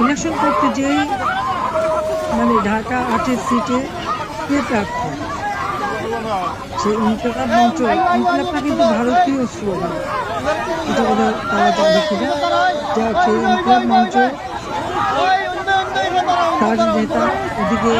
Election করতে যেই মানে ঢাকা আটের সিটে কে প্রার্থী? সেই ইনকলাব মঞ্চ ইনকলাবটা কিন্তু ভারতীয় স্লোগান এটা বোধহয় তারা জানে কিনা? যা সেই ইনকলাব মঞ্চ, তার নেতা ওদিকে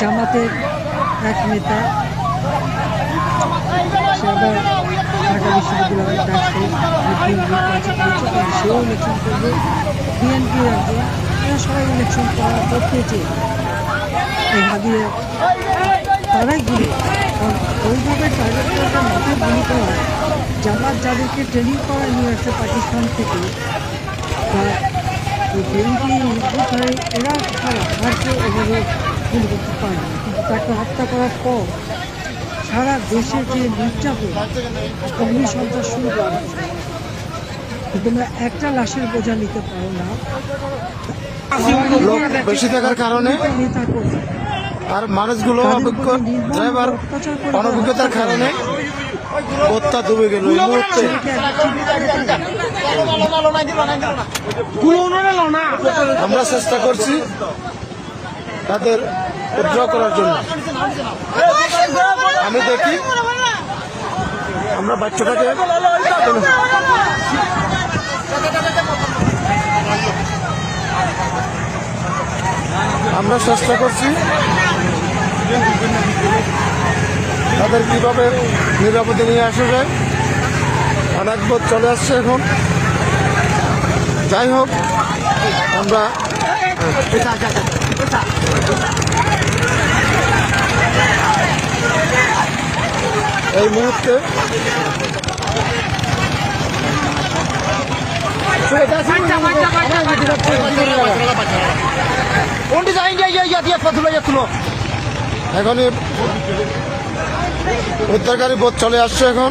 জামাতের এক নেতা, সে আবার ঢাকা বিশ্ববিদ্যালয়ের ডাক্তার সেও ইলেকশন করবে। বিএনপির একজন, এরা সবাই ইলেকশন করা করতে চেয়ে হাদিয়ে তারাই গুলি ওইভাবে টার্গেট মাথায় গুলি করা জামাত যাদেরকে ট্রেনিং করা নিয়ে আসছে পাকিস্তান থেকে, বা বিএনপি হিন্দুত্বারে এরা আর কেউ এভাবে গুলি করতে পারে কিন্তু তাকে হত্যা করার পর সারা দেশে যে নির্যাতন অগ্নি সন্ত্রাস শুরু করা তোমরা একটা লাশের বোঝা নিতে পারো না। লোক বেশি থাকার কারণে আর মানুষগুলো ড্রাইভার অনভিজ্ঞতার কারণে পথটা ডুবে গেল এই মুহূর্তে। আমরা চেষ্টা করছি তাদের উদ্ধার করার জন্য। দেখি আমরা বাচ্চাটাকে আমরা চেষ্টা করছি তাদের কীভাবে নিরাপদে নিয়ে আসা যায়। অনেক বোধ চলে আসছে এখন। যাই হোক, আমরা এই মুহূর্তে এখনই উদ্ধারকারী বোধ চলে আসছে এখন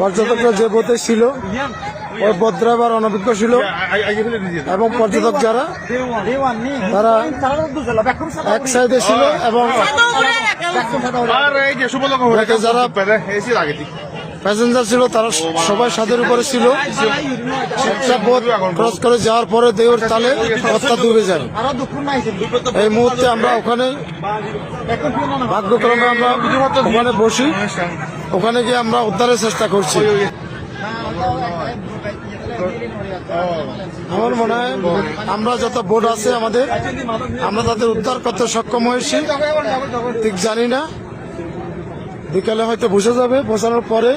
পর্যটকরা যে বোধে ছিল, ওই বোধ ড্রাইভার অনভিজ্ঞ ছিল, এবং পর্যটক যারা, তারা এক সাইডে ছিল এবং যারা প্যাসেঞ্জার ছিল, তারা সবাই সাদের উপরে ছিল। ক্রস করে যাওয়ার পরে দেওর তালে পথটা ডুবে যায়। এই মুহূর্তে আমরা ওখানে ভাগ্যক্রমে আমরা ওখানে বসি। ওখানে গিয়ে আমরা উদ্ধারের চেষ্টা করছি। আমার মনে হয় আমরা যত বোট আছে আমাদের, আমরা তাদের উদ্ধার করতে সক্ষম হয়েছি। ঠিক জানি না। বিকালে হয়তো বসে যাবে, বসানোর পরে।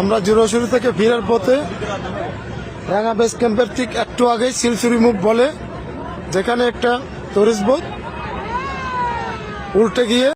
আমরা জুরোশুরি থেকে ফিরার পথে রাঙা বেস ক্যাম্পের ঠিক একটু আগেই সিলসুরি মুখ বলে, যেখানে একটা টুরিস্ট বোধ উল্টে গিয়ে